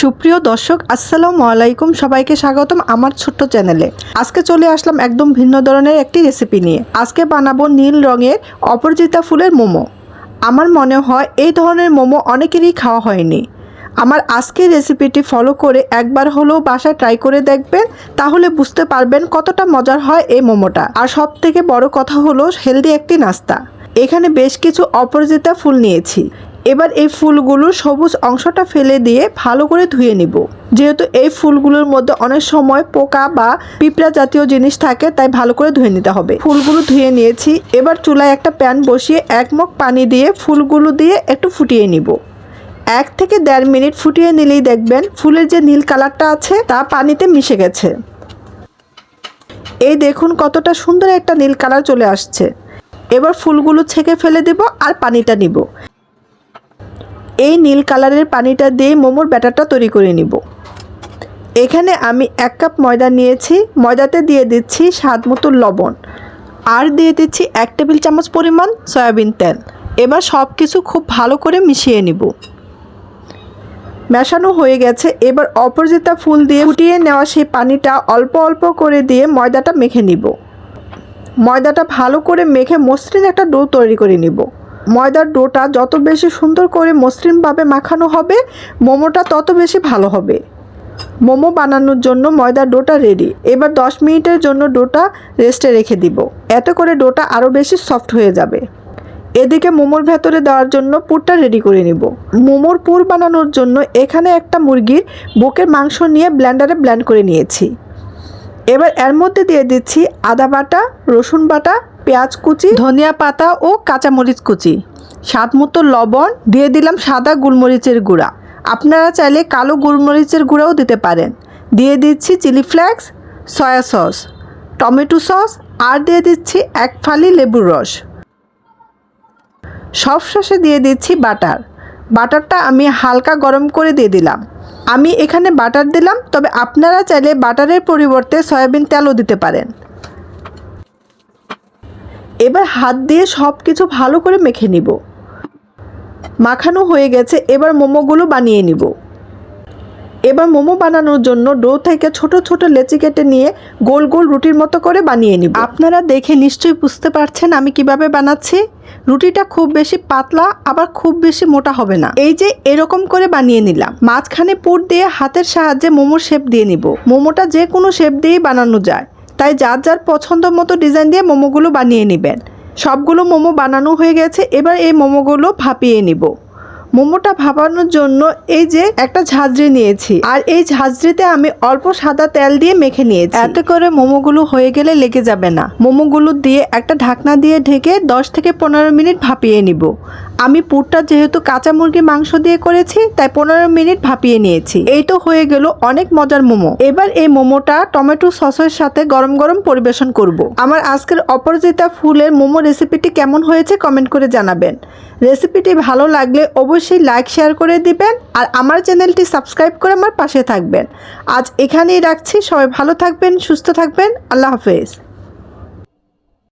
সুপ্রিয় দর্শক, আসসালামু আলাইকুম। সবাইকে স্বাগতম আমার ছোট্ট চ্যানেলে। আজকে চলে আসলাম একদম ভিন্ন ধরনের একটি রেসিপি নিয়ে। আজকে বানাবো নীল রঙের অপরাজিতা ফুলের মোমো। আমার মনে হয় এই ধরনের মোমো অনেকেরই খাওয়া হয়নি। আমার আজকের রেসিপিটি ফলো করে একবার হলেও বাসায় ট্রাই করে দেখবেন, তাহলে বুঝতে পারবেন কতটা মজার হয় এই মোমোটা। আর সব থেকে বড় কথা হলো হেলদি একটি নাস্তা। এখানে বেশ কিছু অপরাজিতা ফুল নিয়েছি। এবার এই ফুলগুলোর সবুজ অংশটা ফেলে দিয়ে ভালো করে ধুয়ে নিব। যেহেতু এই ফুলগুলোর মধ্যে অনেক সময় পোকা বা পিঁপড়া জাতীয় জিনিস থাকে, তাই ভালো করে ধুয়ে নিতে হবে। ফুলগুলো ধুয়ে নিয়েছি। এবার চুলায় একটা প্যান বসিয়ে এক মগ পানি দিয়ে ফুলগুলো দিয়ে একটু ফুটিয়ে নিব। এক থেকে দেড় মিনিট ফুটিয়ে নিলেই দেখবেন ফুলের যে নীল কালারটা আছে, তা পানিতে মিশে গেছে। এই দেখুন কতটা সুন্দর একটা নীল কালার চলে আসছে। এবার ফুলগুলো ছেঁকে ফেলে দেব আর পানিটা নিব। এই নীল কালারের পানিটা দিয়ে মোমোর ব্যাটারটা তৈরি করে নিব। এখানে আমি এক কাপ ময়দা নিয়েছি। ময়দাতে দিয়ে দিচ্ছি স্বাদ মতো লবণ। আর দিয়ে দিচ্ছি এক টেবিল চামচ পরিমাণ সয়াবিন তেল। এবার সব কিছু খুব ভালো করে মিশিয়ে নিব। মেশানো হয়ে গেছে। এবার অপরাজিতা ফুল দিয়ে ফুটিয়ে নেওয়া সেই পানিটা অল্প অল্প করে দিয়ে ময়দাটা মেখে নিব। ময়দাটা ভালো করে মেখে মসৃণ একটা ডো তৈরি করে নিব। ময়দার ডোটা যত বেশি সুন্দর করে মসৃণভাবে মাখানো হবে, মোমোটা তত বেশি ভালো হবে। মোমো বানানোর জন্য ময়দার ডোটা রেডি এবার 10 মিনিটের জন্য ডোটা রেস্টে রেখে দিব। এতে করে ডোটা আরও বেশি সফট হয়ে যাবে। এদিকে মোমোর ভেতরে দেওয়ার জন্য পুরটা রেডি করে নিব। মোমোর পুর বানানোর জন্য এখানে একটা মুরগির বুকের মাংস নিয়ে ব্ল্যান্ডারে ব্ল্যান্ড করে নিয়েছি। এবার এর মধ্যে দিয়ে দিচ্ছি আদা বাটা, রসুন বাটা পেঁয়াজ কুচি, ধনিয়া পাতা ও কাঁচামরিচ কুচি। স্বাদ মতো লবণ, দিয়ে দিলাম সাদা গোলমরিচের গুঁড়া। আপনারা চাইলে কালো গোলমরিচের গুঁড়াও দিতে পারেন। দিয়ে দিচ্ছি chilli flakes, soya sauce, tomato sauce, আর দিয়ে দিচ্ছি এক ফালি লেবুর রস। সব শেষে দিয়ে দিচ্ছি বাটার। বাটারটা আমি হালকা গরম করে দিয়ে দিলাম। আমি এখানে বাটার দিলাম, তবে আপনারা চাইলে বাটারের পরিবর্তে সয়াবিন তেলও দিতে পারেন। এবার হাত দিয়ে সব কিছু ভালো করে মেখে নিব। মাখানো হয়ে গেছে, এবার মোমোগুলো বানিয়ে নিব। এবার মোমো বানানোর জন্য ডো থেকে ছোট ছোট লেচি কেটে নিয়ে গোল গোল রুটির মতো করে বানিয়ে নিব। আপনারা দেখে নিশ্চয়ই বুঝতে পারছেন আমি কীভাবে বানাচ্ছি। রুটিটা খুব বেশি পাতলা, আবার খুব বেশি মোটা হবে না। এই যে এরকম করে বানিয়ে নিলাম। মাঝখানে পুর দিয়ে হাতের সাহায্যে মোমোর শেপ দিয়ে নিব। মোমোটা যে কোনো শেপ দিয়েই বানানো যায়। তাই যার যার পছন্দ মতো ডিজাইন দিয়ে মোমোগুলো বানিয়ে নেবেন। সবগুলো মোমো বানানো হয়ে গেছে, এবার এই মোমোগুলো ভাপিয়ে নিব। মোমোটা ভাপানোর জন্য এই যে একটা ঝাঁঝরি নিয়েছি। আর এই ঝাঁঝরিতে আমি অল্প সাদা তেল দিয়ে মেখে নিয়েছি। এতে করে মোমোগুলো হয়ে গেলে লেগে যাবে না। মোমোগুলো দিয়ে একটা ঢাকনা দিয়ে ঢেকে 10 থেকে পনেরো মিনিট ভাপিয়ে নিব। আমি পুরটা যেহেতু কাঁচা মুরগি মাংস দিয়ে করেছি, তাই পনেরো মিনিট ভাপিয়ে নিয়েছি। এই তো হয়ে গেল অনেক মজার মোমো। এবার এই মোমোটা টমেটো সসের সাথে গরম গরম পরিবেশন করব। আমার আজকের অপরাজিতা ফুলের মোমো রেসিপিটি কেমন হয়েছে কমেন্ট করে জানাবেন। রেসিপিটি ভালো লাগলে অবশ্যই লাইক শেয়ার করে দিবেন আর আমার চ্যানেলটি সাবস্ক্রাইব করে আমার পাশে থাকবেন। আজ এখানেই রাখছি। সবাই ভালো থাকবেন, সুস্থ থাকবেন। আল্লাহ হাফেজ।